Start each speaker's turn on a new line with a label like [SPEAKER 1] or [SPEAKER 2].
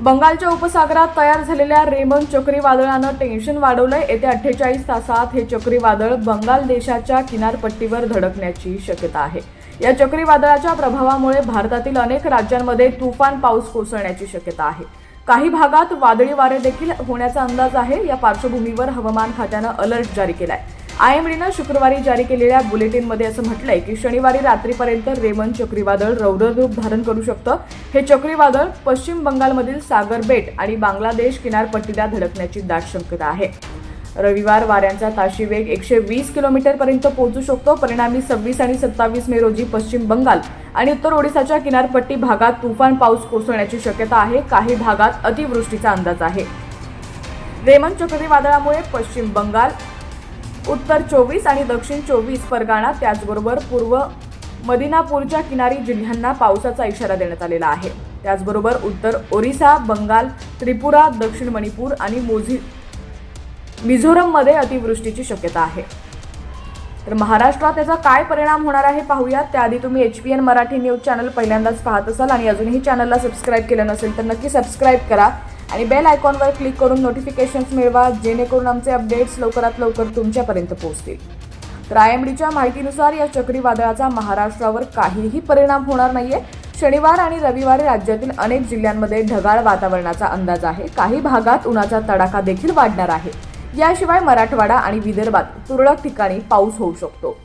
[SPEAKER 1] बंगालच्या उपसागरात तयार झालेल्या रेमन चक्रीवादळानं टेन्शन वाढवलंय. येत्या अठ्ठेचाळीस तासात हे चक्रीवादळ बंगाल देशाच्या किनारपट्टीवर धडकण्याची शक्यता आहे. या चक्रीवादळाच्या प्रभावामुळे भारतातील अनेक राज्यांमध्ये तुफान पाऊस कोसळण्याची शक्यता आहे. काही भागात वादळी वारे देखील होण्याचा अंदाज आहे. या पार्श्वभूमीवर हवामान खात्यानं अलर्ट जारी केलाय. आयएमडीनं शुक्रवारी जारी केलेल्या बुलेटिनमध्ये असं म्हटलंय की शनिवारी रात्रीपर्यंत रेमन चक्रीवादळ रौद्र रूप धारण करू शकतं. हे चक्रीवादळ पश्चिम बंगालमधील सागर बेट आणि बांगलादेश किनारपट्टीला धडकण्याची दाट शक्यता आहे. रविवार वाऱ्यांचा ताशी वेग एकशे वीस किलोमीटरपर्यंत पोहोचू शकतो. परिणामी सव्वीस आणि सत्तावीस मे रोजी पश्चिम बंगाल आणि उत्तर ओडिसाच्या किनारपट्टी भागात तुफान पाऊस कोसळण्याची शक्यता आहे. काही भागात अतिवृष्टीचा अंदाज आहे. रेमन चक्रीवादळामुळे पश्चिम बंगाल उत्तर चोवीस आणि दक्षिण चोवीस परगाणा त्याचबरोबर पूर्व मदिनापूरच्या किनारी जिल्ह्यांना पावसाचा इशारा देण्यात आलेला आहे. त्याचबरोबर उत्तर ओरिसा बंगाल त्रिपुरा दक्षिण मणिपूर आणि मोझी मिझोरममध्ये अतिवृष्टीची शक्यता आहे. तर महाराष्ट्रात त्याचा काय परिणाम होणार आहे पाहूया त्याआधी तुम्ही H P N Marathi news channel पहिल्यांदाच पाहत असाल आणि अजूनही चॅनलला सबस्क्राईब केलं नसेल तर नक्की सबस्क्राईब करा. आणि बेल आयकॉनवर क्लिक करून नोटिफिकेशन्स मिळवा जेणेकरून आमचे अपडेट्स लवकरात लवकर तुमच्यापर्यंत पोहोचतील. तर आय एम डीच्या माहितीनुसार या चक्रीवादळाचा महाराष्ट्रावर काहीही परिणाम होणार नाहीये. शनिवार आणि रविवारी राज्यातील अनेक जिल्ह्यांमध्ये ढगाळ वातावरणाचा अंदाज आहे. काही भागात उन्हाचा तडाखा देखील वाढणार आहे. याशिवाय मराठवाडा आणि विदर्भात तुरळक ठिकाणी पाऊस होऊ शकतो.